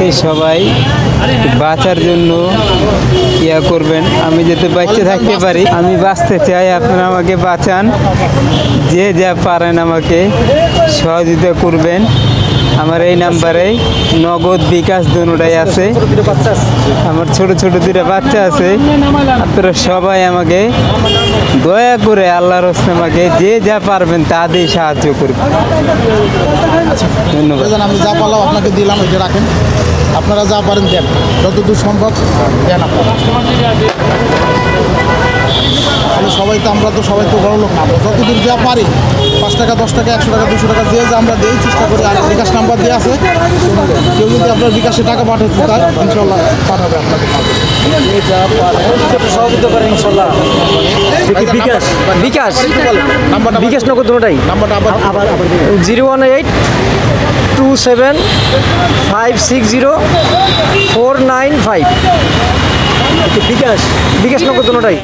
আমাকে সবাই বাঁচার জন্য ইয়া করবেন। আমি যাতে বাঁচতে থাকতে পারি, আমি বাঁচতে চাই, আপনারা আমাকে বাঁচান। যে যা পারেন আমাকে সহযোগিতা করবেন। আমার এই নাম্বারে নগদ বিকাশ দুটাই আছে। আমার ছোট ছোট দুটা বাচ্চা আছে। আপনারা সবাই আমাকে দয়া করে আল্লাহর হস্তে আমাকে যে যা পারবেন তা সাহায্য করবেন। ধন্যবাদ। আমি যা পারলাম আপনাকে দিলাম এটা রাখেন। আপনারা যা পারেন দেন। যতদূর সম্ভব দেন আপনারা। সবাই তো আমরা তো সবাই তো বড় লোক না। আমরা যতদূর যা পারি পাঁচ টাকা দশ টাকা একশো টাকা দুশো টাকা দিয়ে যে আমরা দিই চেষ্টা করি। আর বিকাশ নাম্বার দেওয়া আছে। কেউ যদি আপনার বিকাশে টাকা পাঠাতে চায় ইনশাল্লাহ পাঠাবে আপনাকে। সহযোগিতা করেন ইনশাল্লাহ। বিকাশ? বিকাশ? নাম্বারটা বিকাশ নগর দুটাই zero one eight two seven five six zero four nine five. BKash. BKash Nagad দুটাই